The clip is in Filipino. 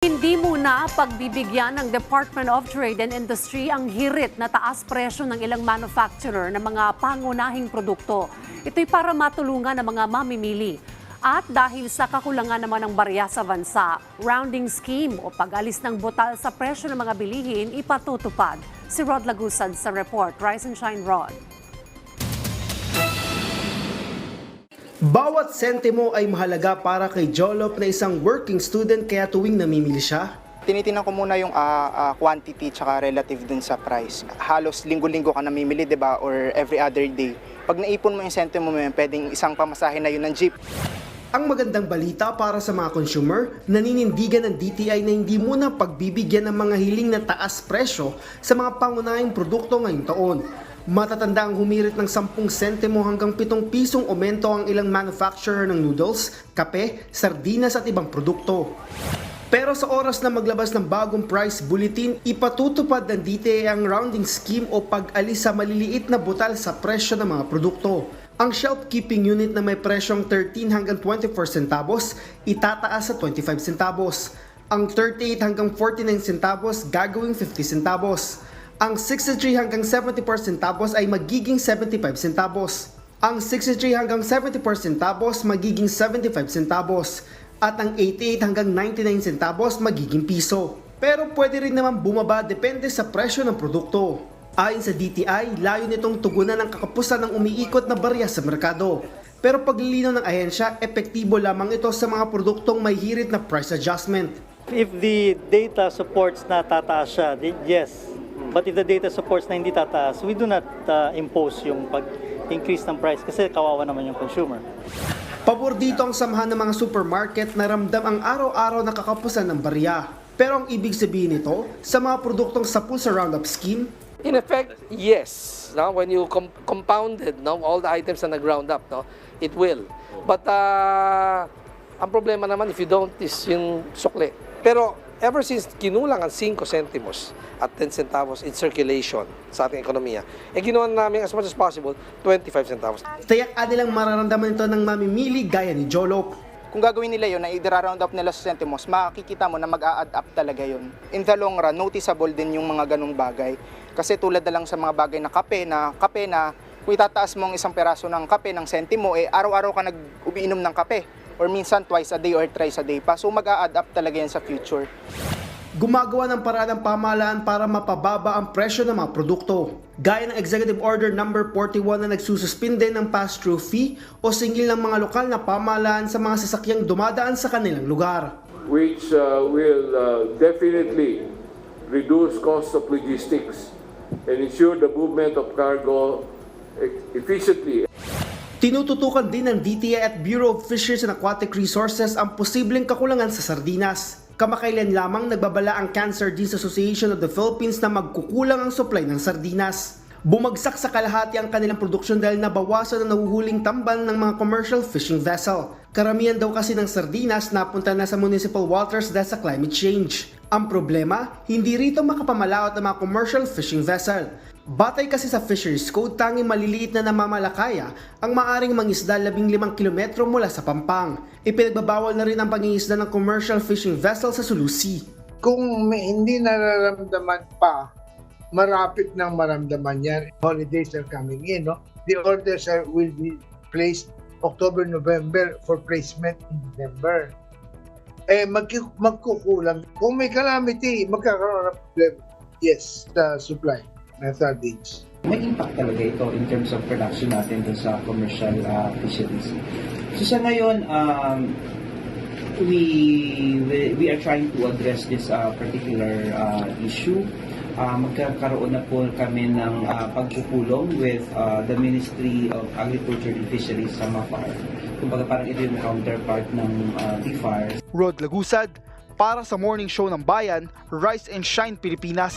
Hindi muna pagbibigyan ng Department of Trade and Industry ang hirit na taas presyo ng ilang manufacturer ng mga pangunahing produkto. Ito'y para matulungan ang mga mamimili. At dahil sa kakulangan naman ng barya sa bansa, rounding scheme o pag-alis ng butal sa presyo ng mga bilihin ipatutupad. Si Rod Lagusan sa report. Rise and Shine Rod. Bawat sentimo ay mahalaga para kay Jolop na isang working student kaya tuwing namimili siya, Tinitingnan ko muna yung ah, ah, quantity tsaka relative dun sa price. Halos linggo-linggo ka namimili, 'di ba? Or every other day. Pag naipon mo yung sentimo mo, yun, pwedeng isang pamasahe na yun ng jeep. ang magandang balita para sa mga consumer, naninindigan ng DTI na hindi muna pagbibigyan ng mga hiling na taas presyo sa mga pangunahing produkto ngayong taon. Matatanda ang humirit ng 10 sentimo hanggang 7 pisong aumento ang ilang manufacturer ng noodles, kape, sardinas at ibang produkto. Pero sa oras na maglabas ng bagong price bulletin, ipatutupad ng DTI ang rounding scheme o pag-alis sa maliliit na butal sa presyo ng mga produkto. Ang shelf keeping unit na may presyong 13 hanggang 24 centavos, itataas sa 25 centavos. Ang 38 hanggang 49 centavos gagawing 50 centavos. Ang 63 hanggang 74 centavos ay magiging 75 centavos. Ang 63 hanggang 74 centavos magiging 75 centavos at ang 88 hanggang 99 centavos magiging piso. Pero pwede rin naman bumaba depende sa presyo ng produkto. Ayon sa DTI, layo nitong tugunan ng kakapusan ng umiikot na barya sa merkado. Pero paglilinaw ng ahensya, epektibo lamang ito sa mga produktong may hirit na price adjustment. If the data supports na tataas siya, yes. But if the data supports na hindi tataas, we do not uh, impose yung pag-increase ng price kasi kawawa naman yung consumer. Pabor dito ang samahan ng mga supermarket na ramdam ang araw-araw na kakapusan ng barya. Pero ang ibig sabihin nito, sa mga produktong sapul sa Roundup scheme, In effect, yes. No? When you com- compounded no, all the items na nag-round up, no, it will. But uh, ang problema naman if you don't is yung sukle. Pero ever since kinulang ang 5 centimos at 10 centavos in circulation sa ating ekonomiya, eh ginawa namin as much as possible 25 centavos. tayak nilang mararamdaman ito ng mamimili gaya ni Jolop. Kung gagawin nila yun, na i-round up nila sa sentimos, makikita mo na mag-a-add up talaga yun. In the long run, noticeable din yung mga ganong bagay. Kasi tulad na lang sa mga bagay na kape, na kape na kung itataas mo ang isang peraso ng kape ng sentimo, eh araw-araw ka nag-umiinom ng kape. Or minsan twice a day or thrice a day pa. So mag-a-add up talaga yan sa future. Gumagawa ng paraan ng pamahalaan para mapababa ang presyo ng mga produkto. Gaya ng Executive Order No. 41 na nagsususpinde ng pass-through fee o singil ng mga lokal na pamahalaan sa mga sasakyang dumadaan sa kanilang lugar. which uh, will uh, definitely reduce cost of logistics and ensure the movement of cargo e- efficiently Tinututukan din ng DTI at Bureau of Fisheries and Aquatic Resources ang posibleng kakulangan sa sardinas. Kamakailan lamang nagbabala ang Cancer Disease Association of the Philippines na magkukulang ang supply ng sardinas. Bumagsak sa kalahati ang kanilang produksyon dahil nabawasan ang nahuhuling tamban ng mga commercial fishing vessel. Karamihan daw kasi ng sardinas napunta na sa municipal waters dahil sa climate change. Ang problema, hindi rito makapamalaot ang mga commercial fishing vessel. Batay kasi sa Fisheries Code, tanging maliliit na namamalakaya ang maaring mangisda 15 kilometro mula sa Pampang. Ipinagbabawal na rin ang pangingisda ng commercial fishing vessel sa Sulu Sea. kung may hindi nararamdaman pa, marapit nang maramdaman yan. Holidays are coming in, no? The orders are, will be placed October, November for placement in December. Eh, magki- magkukulang. Kung may calamity, magkakaroon ng problem. Yes, the supply ng sardines. may impact talaga ito in terms of production natin sa commercial uh, fisheries. So sa ngayon, um, we, we we are trying to address this uh, particular uh, issue. Uh, magkakaroon na po kami ng uh, pagpupulong with uh, the Ministry of Agriculture and Fisheries sa MAFAR. Kumbaga parang ito yung counterpart ng uh, DFAR Rod Lagusad para sa morning show ng bayan, Rise and Shine Pilipinas.